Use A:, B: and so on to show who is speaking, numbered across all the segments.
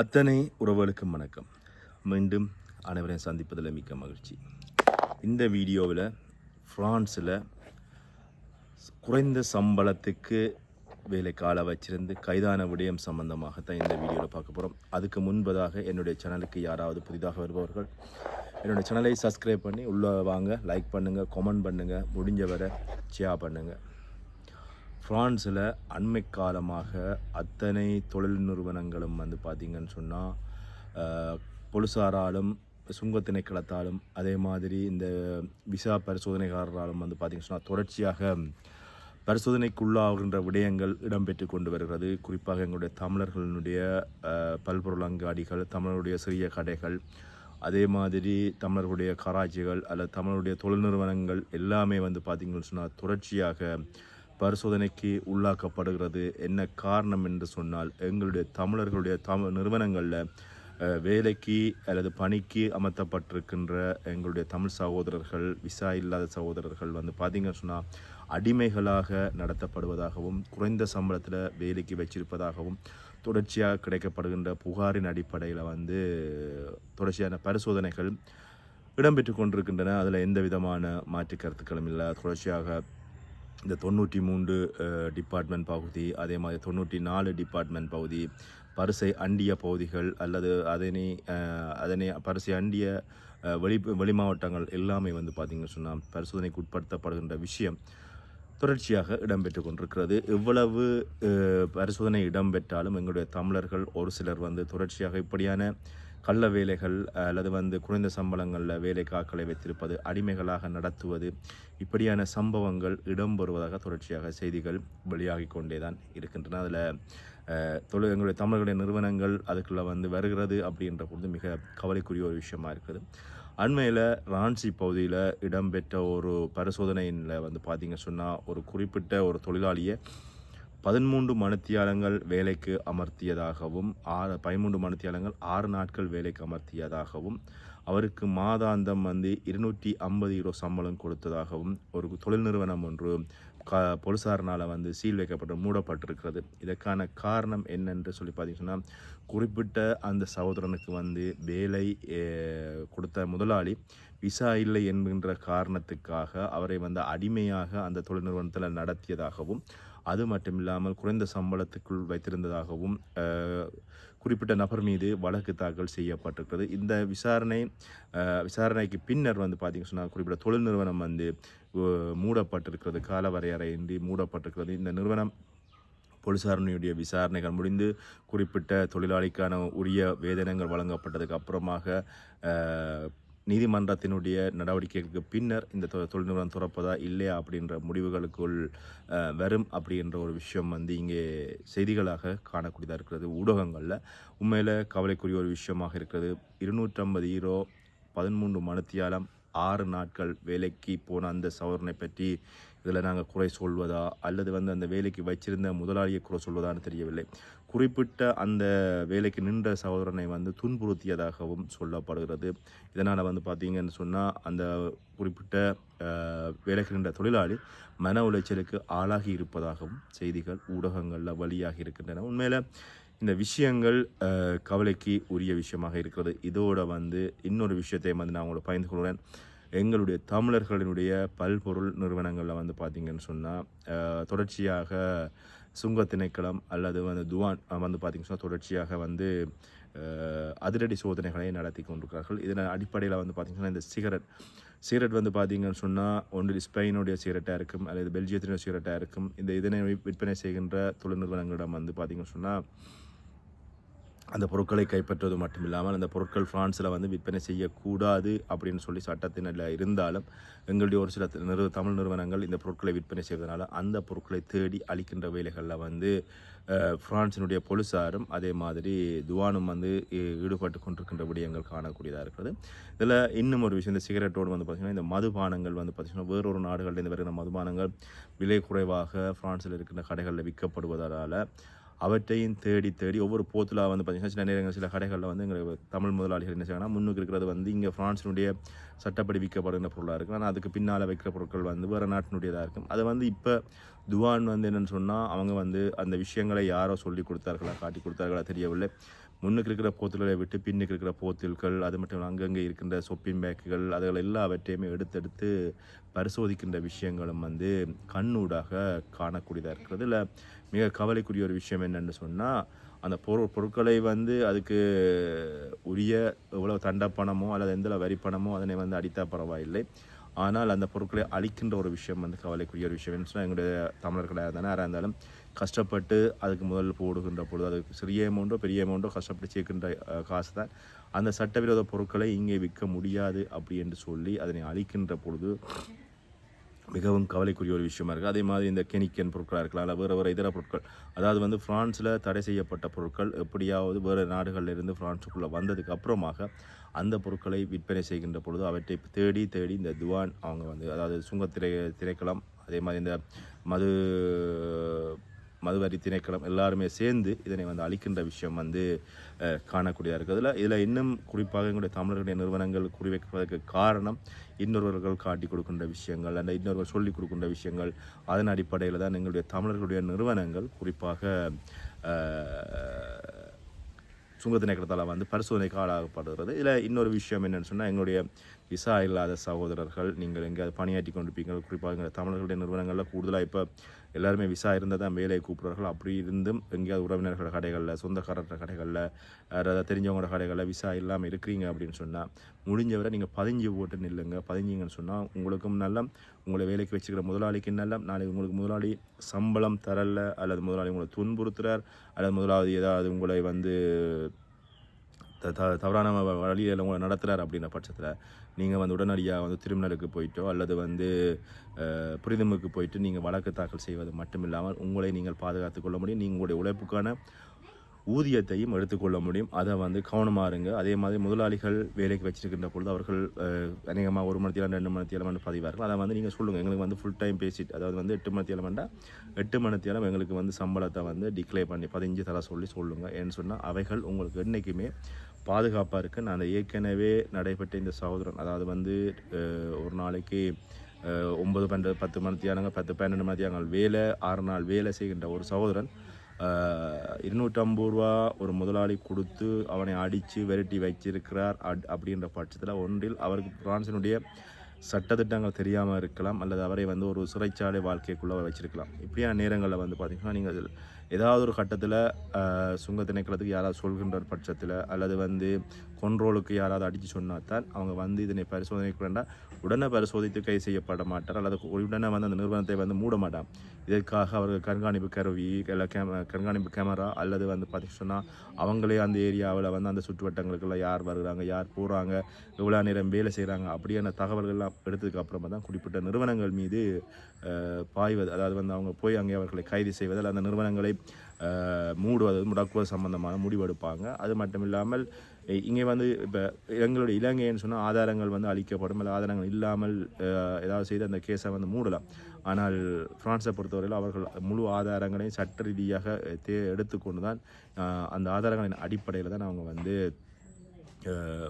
A: அத்தனை உறவுகளுக்கும் வணக்கம். மீண்டும் அனைவரையும் சந்திப்பதில் மிக்க மகிழ்ச்சி. இந்த வீடியோவில் ஃப்ரான்ஸில் குறைந்த சம்பளத்துக்கு வேலைக்கால வச்சிருந்து கைதான விடயம் சம்பந்தமாகத்தான் இந்த வீடியோவில் பார்க்க போகிறோம். அதுக்கு முன்பதாக என்னுடைய சேனலுக்கு யாராவது புதிதாக வருபவர்கள் என்னுடைய சேனலை சப்ஸ்கிரைப் பண்ணி உள்ளே வாங்க லைக் பண்ணுங்கள் கமெண்ட் பண்ணுங்கள் முடிஞ்ச வரை ஷேர் பண்ணுங்கள் ஃப்ரான்ஸில் அண்மை காலமாக அத்தனை தொழில் நிறுவனங்களும் வந்து பார்த்திங்கன்னு சொன்னால் பொலிசாராலும் சுங்க திணைக்களத்தாலும் அதே மாதிரி இந்த விசா பரிசோதனைக்காரராலும் வந்து பார்த்திங்கன்னு சொன்னால் தொடர்ச்சியாக பரிசோதனைக்குள்ளாகின்ற விடயங்கள் இடம்பெற்று கொண்டு வருகிறது. குறிப்பாக எங்களுடைய தமிழர்களுடைய பல்பொருள் அங்காடிகள் தமிழருடைய சிறிய கடைகள் அதே மாதிரி தமிழர்களுடைய கராச்சிகள் அல்லது தமிழருடைய தொழில் நிறுவனங்கள் எல்லாமே வந்து பார்த்திங்கன்னு சொன்னால் தொடர்ச்சியாக பரிசோதனைக்கு உள்ளாக்கப்படுகிறது. என்ன காரணம் என்று சொன்னால் எங்களுடைய தமிழர்களுடைய தமிழ் நிறுவனங்களில் வேலைக்கு அல்லது பணிக்கு அமர்த்தப்பட்டிருக்கின்ற எங்களுடைய தமிழ் சகோதரர்கள் விசா இல்லாத சகோதரர்கள் வந்து பார்த்திங்கன்னு சொன்னால் அடிமைகளாக நடத்தப்படுவதாகவும் குறைந்த சம்பளத்தில் வேலைக்கு வச்சிருப்பதாகவும் தொடர்ச்சியாக கிடைக்கப்படுகின்ற புகாரின் அடிப்படையில் வந்து தொடர்ச்சியான பரிசோதனைகள் இடம்பெற்று கொண்டிருக்கின்றன. அதில் எந்த விதமான மாற்று கருத்துக்களும் இல்லை. தொடர்ச்சியாக இந்த தொண்ணூற்றி மூன்று டிபார்ட்மெண்ட் பகுதி அதே மாதிரி தொண்ணூற்றி நாலு டிபார்ட்மெண்ட் பகுதி பரிசை அண்டிய பகுதிகள் அல்லது அதனை அதனை பரிசை அண்டிய வெளி வெளி மாவட்டங்கள் எல்லாமே வந்து பார்த்திங்கன்னு சொன்னால் பரிசோதனைக்கு உட்படுத்தப்படுகின்ற விஷயம் தொடர்ச்சியாக இடம்பெற்று கொண்டிருக்கிறது. எவ்வளவு பரிசோதனை இடம்பெற்றாலும் எங்களுடைய தமிழர்கள் ஒரு சிலர் வந்து தொடர்ச்சியாக இப்படியான கள்ள வேலைகள் அல்லது வந்து குறைந்த சம்பளங்களில் வேலை காக்களை வைத்திருப்பது அடிமைகளாக நடத்துவது இப்படியான சம்பவங்கள் இடம்பெறுவதாக தொடர்ச்சியாக செய்திகள் வெளியாகி கொண்டே தான் இருக்கின்றன. அதில் தொழில் எங்களுடைய தமிழர்களுடைய நிறுவனங்கள் அதுக்குள்ளே வந்து வருகிறது அப்படின்ற பொழுது மிக கவலைக்குரிய ஒரு விஷயமா இருக்குது. அண்மையில் ரான்சி பகுதியில் இடம்பெற்ற ஒரு பரிசோதனையில் வந்து பார்த்திங்க சொன்னால் ஒரு குறிப்பிட்ட ஒரு தொழிலாளியை பதிமூன்று மணித்தியாலங்கள் வேலைக்கு அமர்த்தியதாகவும் ஆறு பதிமூன்று மணித்தியாலங்கள் ஆறு நாட்கள் வேலைக்கு அமர்த்தியதாகவும் அவருக்கு மாதாந்தம் வந்து இருநூற்றி ஐம்பது யூரோ சம்பளம் கொடுத்ததாகவும் ஒரு தொழில் நிறுவனம் ஒன்று க பொலிசாரினால் வந்து சீல் வைக்கப்பட்டு மூடப்பட்டிருக்கிறது. இதற்கான காரணம் என்னென்று சொல்லி பார்த்தீங்கன்னா குறிப்பிட்ட அந்த சகோதரனுக்கு வந்து வேலை கொடுத்த முதலாளி விசா இல்லை என்கின்ற காரணத்துக்காக அவரை வந்து அடிமையாக அந்த தொழில் நிறுவனத்தில் நடத்தியதாகவும் அது மட்டும் இல்லாமல் குறைந்த சம்பளத்துக்குள் வைத்திருந்ததாகவும் குறிப்பிட்ட நபர் மீது வழக்கு தாக்கல் செய்யப்பட்டிருக்கிறது. இந்த விசாரணை விசாரணைக்கு பின்னர் வந்து பார்த்திங்க சொன்னால் குறிப்பிட்ட தொழில் நிறுவனம் வந்து மூடப்பட்டிருக்கிறது. காலவரையறையின்றி மூடப்பட்டிருக்கிறது. இந்த நிறுவனம் போலீசாரனுடைய விசாரணைகள் முடிந்து குறிப்பிட்ட தொழிலாளிக்கான உரிய வேதனங்கள் வழங்கப்பட்டதுக்கு அப்புறமாக நீதிமன்றத்தினுடைய நடவடிக்கைகளுக்கு பின்னர் இந்த தொ- தொழில் நிறுவனம் துறப்பதா இல்லையா அப்படின்ற முடிவுகளுக்குள் வரும் அப்படின்ற ஒரு விஷயம் வந்து இங்கே செய்திகளாக காணக்கூடியதாக இருக்கிறது. ஊடகங்களில் உண்மையில் கவலைக்குரிய ஒரு விஷயமாக இருக்கிறது. இருநூற்றம்பது ஈரோ பதிமூன்று மணித்தியாலம் ஆறு நாட்கள் வேலைக்கு போன அந்த சவரனை பற்றி இதில் நாங்கள் குறை சொல்வதா? அல்லது வந்து அந்த வேலைக்கு வச்சிருந்த முதலாளியை குறை சொல்வதான்னு தெரியவில்லை. குறிப்பிட்ட அந்த வேலைக்கு நின்ற சகோதரனை வந்து துன்புறுத்தியதாகவும் சொல்லப்படுகிறது. இதனால் வந்து பார்த்தீங்கன்னு சொன்னால் அந்த குறிப்பிட்ட வேலைக்கு நின்ற தொழிலாளி மன உளைச்சலுக்கு ஆளாகி இருப்பதாகவும் செய்திகள் ஊடகங்களில் வழியாக இருக்கின்றன. உண்மையில் இந்த விஷயங்கள் கவலைக்கு உரிய விஷயமாக இருக்கிறது. இதோட வந்து இன்னொரு விஷயத்தை வந்து நான் உங்களை பகிர்ந்து கொள்கிறேன். எங்களுடைய தமிழர்களினுடைய பல்பொருள் நிறுவனங்களில் வந்து பார்த்திங்கன்னு சொன்னால் தொடர்ச்சியாக சுங்க திணைக்களம் அல்லது வந்து துவான் வந்து பார்த்திங்கன்னு சொன்னால் தொடர்ச்சியாக வந்து அதிரடி சோதனைகளை நடத்தி கொண்டிருக்கிறார்கள். இதன் அடிப்படையில் வந்து பார்த்திங்கன்னா இந்த சிகரெட் சிகரெட் வந்து பார்த்தீங்கன்னு சொன்னால் ஒன்று ஸ்பெயினுடைய சிகரெட்டாக இருக்கும் அல்லது பெல்ஜியத்தினுடைய சிகரெட்டாக இருக்கும். இந்த இதனை விற்பனை செய்கின்ற தொழில் நிறுவனங்களிடம் வந்து பார்த்திங்கன்னு சொன்னால் அந்த பொருட்களை கைப்பற்றுவது மட்டும் இல்லாமல் அந்த பொருட்கள் ஃப்ரான்ஸில் வந்து விற்பனை செய்யக்கூடாது அப்படின்னு சொல்லி சட்டத்தினில் இருந்தாலும் எங்களுடைய ஒரு சில நிறு தமிழ் நிறுவனங்கள் இந்த பொருட்களை விற்பனை செய்வதனால அந்த பொருட்களை தேடி அளிக்கின்ற வேலைகளில் வந்து ஃப்ரான்ஸினுடைய பிரான்சினுடைய அதே மாதிரி துவானும் வந்து ஈடுபட்டு கொண்டிருக்கின்ற விடயங்கள் காணக்கூடியதாக இருக்கிறது. இதில் இன்னும் ஒரு விஷயம் இந்த சிகரெட்டோடு வந்து பார்த்திங்கன்னா இந்த மதுபானங்கள் வந்து பார்த்திங்கன்னா வேறொரு நாடுகளில் வருகிற மதுபானங்கள் விலை குறைவாக பிரான்சில் இருக்கின்ற கடைகளில் விற்கப்படுவதால் அவற்றையும் தேடி தேடி ஒவ்வொரு போத்தில் வந்து பார்த்திங்கன்னா சில நேரங்கள் சில கடைகளில் வந்து எங்களுக்கு தமிழ் முதலாளிகள் என்ன செய்யணும் முன்னுக்கு இருக்கிறது வந்து இங்கே ஃப்ரான்ஸினுடைய சட்டப்படி விற்கப்படுகிற பொருளாக இருக்கும். ஆனால் அதுக்கு பின்னால் வைக்கிற பொருட்கள் வந்து வேறு நாட்டினுடையதாக இருக்கும். அதை வந்து இப்போ துவான் வந்து என்னென்னு சொன்னால் அவங்க வந்து அந்த விஷயங்களை யாரோ சொல்லி கொடுத்தார்களா காட்டி கொடுத்தார்களா தெரியவில்லை. முன்னுக்கு இருக்கிற போத்தல்களை விட்டு பின்னுக்கு இருக்கிற போத்தல்கள் அது மட்டும் அங்கங்கே இருக்கின்ற சொப்பின் பேக்குகள் அதுகள் எல்லாவற்றையுமே எடுத்தெடுத்து பரிசோதிக்கின்ற விஷயங்களும் வந்து கண்ணூடாக காணக்கூடியதாக இருக்கிறது. இல்லை மிக கவலைக்குரிய ஒரு விஷயம் என்னென்னு சொன்னால் அந்த பொருள் பொருட்களை வந்து அதுக்கு உரிய எவ்வளோ தண்டப்பணமோ அல்லது எந்த வரி பணமோ அதனை வந்து அடித்தா பரவாயில்லை. ஆனால் அந்த பொருட்களை அழிக்கின்ற ஒரு விஷயம் வந்து கவலைக்குரிய ஒரு விஷயம். என்ன சொன்னால் எங்களுடைய தமிழர்களாக இருந்தாலும் யாராக இருந்தாலும் கஷ்டப்பட்டு அதுக்கு முதல் போடுகின்ற பொழுது அது சிறிய அமௌண்ட்டோ பெரிய அமௌண்ட்டோ கஷ்டப்பட்டு சேர்க்கின்ற காசு தான் அந்த சட்டவிரோத பொருட்களை இங்கே விற்க முடியாது அப்படி என்று சொல்லி அதனை அழிக்கின்ற பொழுது மிகவும் கவலைக்குரிய ஒரு விஷயமா இருக்குது அதே மாதிரி இந்த கெனிக்கன் பொருட்களாக இருக்கலாம் இல்லை வேறு வேறு இதர பொருட்கள். அதாவது வந்து ஃப்ரான்ஸில் தடை செய்யப்பட்ட பொருட்கள் எப்படியாவது வேறு நாடுகளில் இருந்து ஃப்ரான்ஸுக்குள்ளே வந்ததுக்கு அப்புறமாக அந்த பொருட்களை விற்பனை செய்கின்ற பொழுது அவற்றை தேடி தேடி இந்த துவான் அவங்க வந்து அதாவது சுங்க திரை திரைக்களம் அதே மாதிரி இந்த மது மதுவரி திணைக்களம் எல்லாருமே சேர்ந்து இதனை வந்து அளிக்கின்ற விஷயம் வந்து காணக்கூடியதாக இருக்குது இதில் இதில் இன்னும் குறிப்பாக எங்களுடைய தமிழர்களுடைய நிறுவனங்கள் குறிவைப்பதற்கு காரணம் இன்னொருவர்கள் காட்டி கொடுக்கின்ற விஷயங்கள் அந்த இன்னொருவர் சொல்லிக் கொடுக்கின்ற விஷயங்கள். அதன் அடிப்படையில் தான் எங்களுடைய தமிழர்களுடைய நிறுவனங்கள் குறிப்பாக சுங்க சுங்கத்திணைக்கிறதால வந்து பரிசோதனைக்கு ஆளாகப்படுகிறது. இதில் இன்னொரு விஷயம் என்னென்னு சொன்னால் எங்களுடைய விசா இல்லாத சகோதரர்கள் நீங்கள் எங்கேயாவது பணியாற்றி கொண்டிருப்பீங்க குறிப்பாக எங்கள் தமிழர்களுடைய நிறுவனங்களில் கூடுதலாக இப்போ எல்லாருமே விசா இருந்தால் தான் வேலையை கூப்பிடுறார்கள் அப்படி இருந்தும் எங்கேயாவது உறவினர்கள் கடைகளில் சொந்தக்காரர் கடைகளில் யாராவது தெரிஞ்சவங்களோட கடைகளில் விசா இல்லாமல் இருக்கிறீங்க அப்படின்னு சொன்னால் முடிஞ்சவரை நீங்கள் பதிஞ்சு போட்டு நில்லுங்க. பதிஞ்சிங்கன்னு சொன்னால் உங்களுக்கும் நல்ல உங்களை வேலைக்கு வச்சுக்கிற முதலாளிக்கு நல்ல நாளைக்கு உங்களுக்கு முதலாளி சம்பளம் தரல அல்லது முதலாளி உங்களை துன்புறுத்துறார் அல்லது முதலாளி ஏதாவது உங்களை வந்து த த தவறான வ- வழியில் உங்களை நடத்துகிறார் அப்படின்ற பட்சத்தில் நீங்கள் வந்து உடனடியாக வந்து திருமணருக்கு போயிட்டோ அல்லது வந்து புரிதமுக்கு போயிட்டு நீங்கள் வழக்கு தாக்கல் செய்வது மட்டும் இல்லாமல் உங்களை நீங்கள் பாதுகாத்து கொள்ள முடியும் நீங்கள் உங்களுடைய உழைப்புக்கான ஊதியத்தையும் எடுத்துக்கொள்ள முடியும். அதை வந்து கவனமாக இருங்க. அதே மாதிரி முதலாளிகள் வேலைக்கு வச்சிருக்கின்ற பொழுது அவர்கள் அநேகமாக ஒரு மணி ரெண்டு மணி நேரம் பதிவார்கள். அதை வந்து நீங்கள் சொல்லுங்கள் எங்களுக்கு வந்து ஃபுல் டைம் பேசிட்டு அதாவது வந்து எட்டு மணி நேரம்டா எட்டு மணி எங்களுக்கு வந்து சம்பளத்தை வந்து டிக்ளேர் பண்ணி பதிஞ்சு தர சொல்லி சொல்லுங்கள் ஏன்னு சொன்னால் அவைகள் உங்களுக்கு என்றைக்குமே பாதுகாப்பாக இருக்குது நான் அந்த ஏற்கனவே நடைபெற்ற இந்த சகோதரன் அதாவது வந்து ஒரு நாளைக்கு அஹ், ஒன்பது பன்னெண்டு பத்து மணித்தியானங்க பத்து பன்னெண்டு மணித்தியானங்கள் வேலை ஆறு நாள் வேலை செய்கின்ற ஒரு சகோதரன் இருநூற்றம்பது ரூபா ஒரு முதலாளி கொடுத்து அவனை அடித்து விரட்டி வச்சிருக்கிறார் அட் அப்படின்ற பட்சத்தில் ஒன்றில் அவருக்கு பிரான்சினுடைய சட்டத்திட்டங்கள் தெரியாமல் இருக்கலாம் அல்லது அவரை வந்து ஒரு சிறைச்சாலை வாழ்க்கைக்குள்ளே வச்சிருக்கலாம் இப்படியான நேரங்களில் வந்து பார்த்திங்கன்னா நீங்கள் அதில் ஏதாவது ஒரு கட்டத்தில் சுங்க திணைக்களத்துக்கு யாராவது சொல்கின்ற பட்சத்தில் அல்லது வந்து கொன்ட்ரோலுக்கு யாராவது அடித்து சொன்னால் தான் அவங்க வந்து இதனை பரிசோதனைக்கு வேண்டாம் உடனே பரிசோதித்து கை செய்யப்பட மாட்டார். அல்லது உடனே வந்து அந்த நிறுவனத்தை வந்து மூட மாட்டான் இதற்காக அவர்கள் கண்காணிப்பு கருவி இல்லை கேம கண்காணிப்பு கேமரா அல்லது வந்து பார்த்திங்கன்னா சொன்னால் அவங்களே அந்த ஏரியாவில் வந்து அந்த சுற்றுவட்டங்களுக்குள்ள யார் வருகிறாங்க யார் போகிறாங்க எவ்வளோ நேரம் வேலை செய்கிறாங்க அப்படியான தகவல்கள்லாம் எடுத்ததுக்கு அப்புறமா தான் குறிப்பிட்ட நிறுவனங்கள் மீது பாய்வது அதாவது வந்து அவங்க போய் அங்கே அவர்களை கைது செய்வது அந்த நிறுவனங்களை மூடுவது முடக்குவது சம்பந்தமான முடிவெடுப்பாங்க அது மட்டும் இல்லாமல் இங்கே வந்து இப்போ எங்களுடைய இலங்கைன்னு சொன்னால் ஆதாரங்கள் வந்து அளிக்கப்படும். இல்லை ஆதாரங்கள் இல்லாமல் ஏதாவது செய்து அந்த கேஸை வந்து மூடலாம். ஆனால் ஃப்ரான்ஸை பொறுத்தவரையில் அவர்கள் முழு ஆதாரங்களையும் சட்ட ரீதியாக தே எடுத்துக்கொண்டு தான் அந்த ஆதாரங்களின் அடிப்படையில் தான் அவங்க வந்து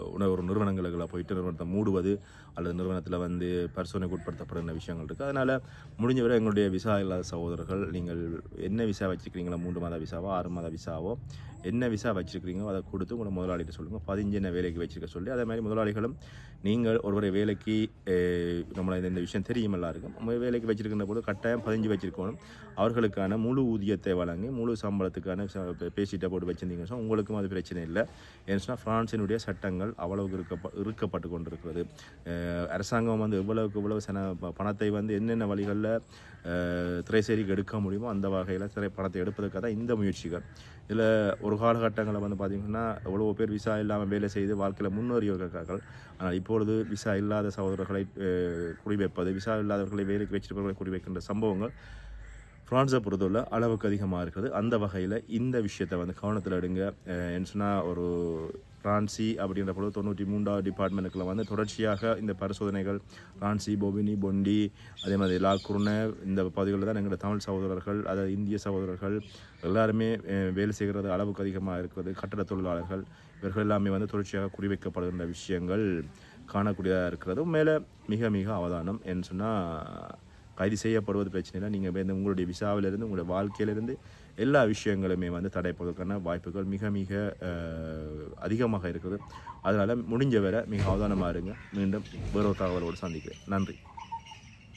A: உணவு ஒரு நிறுவனங்களுக்குள்ள போயிட்டு நிறுவனத்தை மூடுவது அல்லது நிறுவனத்தில் வந்து பரிசோதனைக்கு உட்படுத்தப்படுகிற விஷயங்கள் இருக்குது அதனால் முடிஞ்ச வரை எங்களுடைய விசா இல்லாத சகோதரர்கள் நீங்கள் என்ன விசா வச்சுருக்கிறீங்களோ மூன்று மாத விசாவோ ஆறு மாத விசாவோ என்ன விசா வச்சுருக்கிறீங்களோ அதை கொடுத்து உங்களை முதலாளிகிட்ட சொல்லுங்கள் பதிஞ்சு என்ன வேலைக்கு வச்சுருக்க சொல்லி அதே மாதிரி முதலாளிகளும் நீங்கள் ஒருவரை வேலைக்கு நம்மளை இந்த- விஷயம் தெரியும் எல்லாருக்கும். நம்ம வேலைக்கு வச்சுருக்கின்ற போது கட்டாயம் பதிஞ்சு வச்சுருக்கணும். அவர்களுக்கான முழு ஊதியத்தை வழங்கி முழு சம்பளத்துக்கான பேசிட்ட போட்டு வச்சிருந்தீங்கன்னு உங்களுக்கும் அது பிரச்சனை இல்லை. ஏன்னு சொன்னால் ஃப்ரான்ஸினுடைய சட்டங்கள் அவ்வளவுக்கு இருக்க இருக்கப்பட்டு கொண்டிருக்கிறது. அரசாங்கம் வந்து எவ்வளவுக்கு எவ்வளவு சன பணத்தை வந்து என்னென்ன வழிகளில் திரைசேரிக்கு எடுக்க முடியுமோ அந்த வகையில் திரை பணத்தை எடுப்பதற்காக தான் இந்த முயற்சிகள். இதில் ஒரு காலகட்டங்களில் வந்து பார்த்திங்கன்னா எவ்வளோ பேர் விசா இல்லாமல் வேலை செய்து வாழ்க்கையில் முன்னேறியிருக்கிறார்கள் ஆனால் இப்பொழுது விசா இல்லாத சகோதரர்களை அஹ், குறிவைப்பது விசா இல்லாதவர்களை வேலைக்கு வச்சிருப்பவர்களை குறிவைக்கின்ற சம்பவங்கள் ஃப்ரான்ஸை பொறுத்தவரை அளவுக்கு அதிகமாக இருக்குது அந்த வகையில் இந்த விஷயத்தை வந்து கவனத்தில் எடுங்க. என்ன சொன்னால் ஒரு ரான்சி அப்படின்ற பொழுது தொண்ணூற்றி மூன்றாவது டிபார்ட்மெண்ட்டுக்குள்ள வந்து தொடர்ச்சியாக இந்த பரிசோதனைகள் ரான்சி பொபினி பொண்டி அதே மாதிரி லாக்குர்னே இந்த பகுதிகளில் தான் எங்களோட தமிழ் சகோதரர்கள் அதாவது இந்திய சகோதரர்கள் எல்லாருமே வேலை செய்கிறது அளவுக்கு அதிகமாக இருக்கிறது. கட்டட தொழிலாளர்கள் இவர்கள் எல்லாமே வந்து தொடர்ச்சியாக குறிவைக்கப்படுகின்ற விஷயங்கள் காணக்கூடியதாக இருக்கிறது. மேலே மிக மிக அவதானம் என்று சொன்னால் கைது செய்யப்படுவது பிரச்சனை இல்லை. நீங்கள் உங்களுடைய விசாவிலிருந்து உங்களுடைய வாழ்க்கையிலிருந்து எல்லா விஷயங்களுமே வந்து தடைப்படுவதற்கான வாய்ப்புகள் மிக மிக அதிகமாக இருக்குது. அதனால் முடிஞ்ச வரை மிக அவதானமாக இருங்க. மீண்டும் வேறொரு தகவலோடு சந்திக்கிறேன். நன்றி.